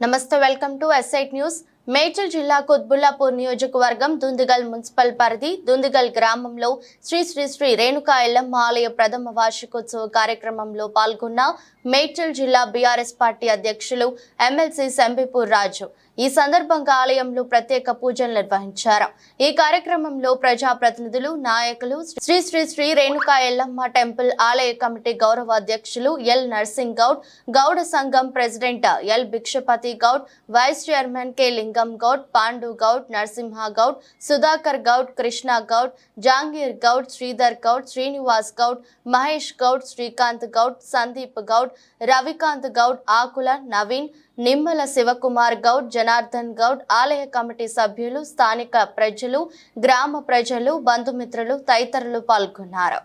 నమస్తే welcome to SIT news Medchal జిల్లా కుత్బుల్లాపూర్ నియోజకవర్గం దుందిగల్ మున్సిపల్ పరిధి దుందిగల్ గ్రామంలో శ్రీ శ్రీ శ్రీ రేణుకా ఎల్లమ్మ ఆలయ ప్రథమ వార్షికోత్సవ కార్యక్రమంలో పాల్గొన్న మేడ్చల్ జిల్లా బీఆర్ఎస్ పార్టీ అధ్యక్షులు ఎమ్మెల్సీ సంబిపూర్ రాజు. ఈ సందర్భంగా ఆలయంలో ప్రత్యేక పూజలు నిర్వహించారు. ఈ కార్యక్రమంలో ప్రజాప్రతినిధులు నాయకులు శ్రీ శ్రీ శ్రీ రేణుకా ఎల్లమ్మ టెంపుల్ ఆలయ కమిటీ గౌరవ అధ్యక్షులు ఎల్ నర్సింగ్ గౌడ్ గౌడ సంఘం president L Bhikshapathi Goud vice chairman K Lingam Goud Pandu Goud Narasimha Goud Sudhakar Goud Krishna Goud Jangir Goud Sridhar Goud Srinivas Goud Mahesh Goud Srikanth Goud Sandeep Goud Ravikanth Goud ఆకుల నవీన్ నిమ్మల శివకుమార్ గౌడ్ జనార్దన్ గౌడ్ ఆలయ కమిటీ సభ్యులు స్థానిక ప్రజలు గ్రామ ప్రజలు బంధుమిత్రులు తదితరులు పాల్గొన్నారు.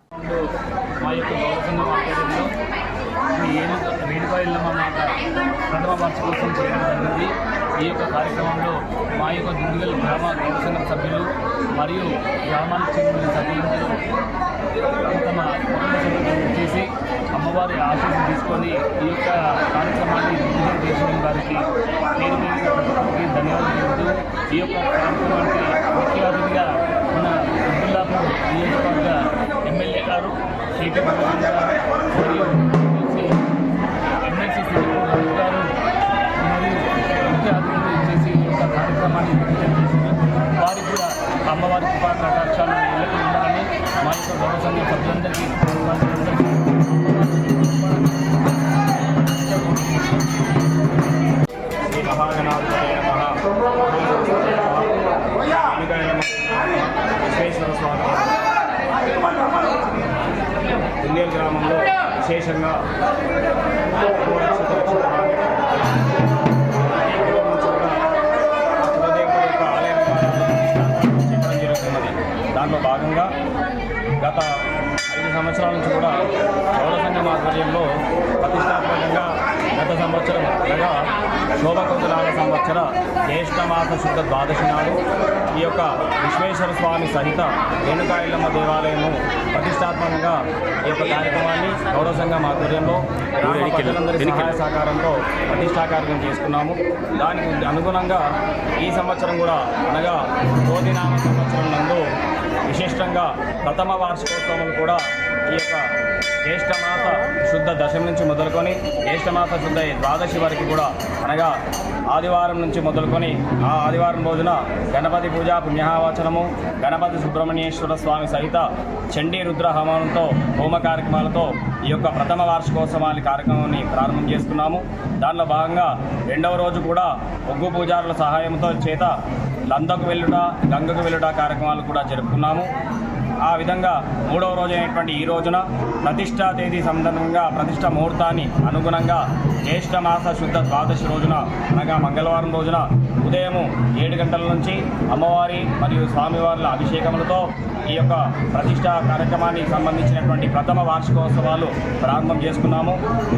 ఈ యొక్క కార్యక్రమంలో మా యొక్క దుండిగల్ గ్రామ గౌరవ సంఘం సభ్యులు మరియు గ్రామానికి చెందిన సభ్యులందరూ తమ చేసి అమ్మవారి ఆశీస్సు తీసుకొని ఈ యొక్క చేసిన నేను ధన్యవాదాలు ఈ యొక్క కార్యక్రమానికి ముఖ్య అతిథిగా మన అబ్దుల్లాపూర్ నియోజకవర్గ ఎమ్మెల్యే గారు కేటీ మరియు యొక్క ఆలయ నిర్మాణాన్ని చెప్పడం జరుగుతున్నది దాంట్లో భాగంగా గత ఐదు సంవత్సరాల నుంచి కూడా గౌరవ సంఘం ఆధ్వర్యంలో ప్రతిష్టాత్మకంగా గత సంవత్సరం అనగా శోభకొందనాల సంవత్సర జ్యేష్ఠమాస శుద్ధ ద్వాదశి నాడు ఈ యొక్క విశ్వేశ్వర స్వామి సహిత రేణుకాయలమ్మ దేవాలయము ప్రతిష్టాత్మకంగా ఈ యొక్క కార్యక్రమాన్ని గౌరవ సంఘం ఆధ్వర్యంలో ప్రజలందరి సహాయ సహకారంతో ప్రతిష్టా కార్యక్రమం చేసుకున్నాము. దానికి అనుగుణంగా ఈ సంవత్సరం కూడా అనగా కోదినామ సంవత్సరం నందు విశిష్టంగా ప్రథమ వార్షికోత్సవం కూడా ఈ యొక్క జ్యేష్ఠమాస శుద్ధ దశమి నుంచి మొదలుకొని జ్యేష్ఠమాస శుద్ధ ద్వాదశి వరకు కూడా అనగా ఆదివారం నుంచి మొదలుకొని ఆ ఆదివారం రోజున గణపతి పూజ పుణ్యహావచనము గణపతి సుబ్రహ్మణ్యేశ్వర స్వామి సహిత చండీ రుద్ర హవనంతో హోమ కార్యక్రమాలతో ఈ యొక్క ప్రథమ వార్షికోత్సవాల కార్యక్రమాన్ని ప్రారంభం చేసుకున్నాము. దానిలో భాగంగా రెండవ రోజు కూడా ఒగ్గు పూజారుల సహాయంతో చేత లందకు వెళ్ళుట గంగకు వెళ్ళుట కార్యక్రమాలు కూడా జరుపుకున్నాము. ఆ విధంగా మూడవ రోజు అయినటువంటి ఈ రోజున ప్రతిష్టా తేదీ సందర్భంగా ప్రతిష్ట ముహూర్తాన్ని అనుగుణంగా జ్యేష్ఠ మాస శుద్ధ ద్వాదశి రోజున అనగా మంగళవారం రోజున ఉదయము ఏడు గంటల నుంచి అమ్మవారి మరియు స్వామివార్ల అభిషేకములతో ఈ యొక్క ప్రతిష్టా కార్యక్రమానికి సంబంధించినటువంటి ప్రథమ వార్షికోత్సవాలు ప్రారంభం చేసుకున్నాము.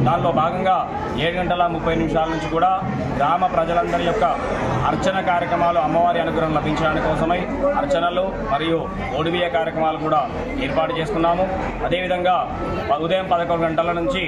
దానిలో భాగంగా ఏడు గంటల ముప్పై నిమిషాల నుంచి కూడా గ్రామ ప్రజలందరి యొక్క అర్చన కార్యక్రమాలు అమ్మవారి అనుగ్రహం లభించడానికి కోసమై అర్చనలు మరియు ఓడిబియ కార్యక్రమాలు కూడా ఏర్పాటు చేసుకున్నాము. అదేవిధంగా ఉదయం పదకొండు గంటల నుంచి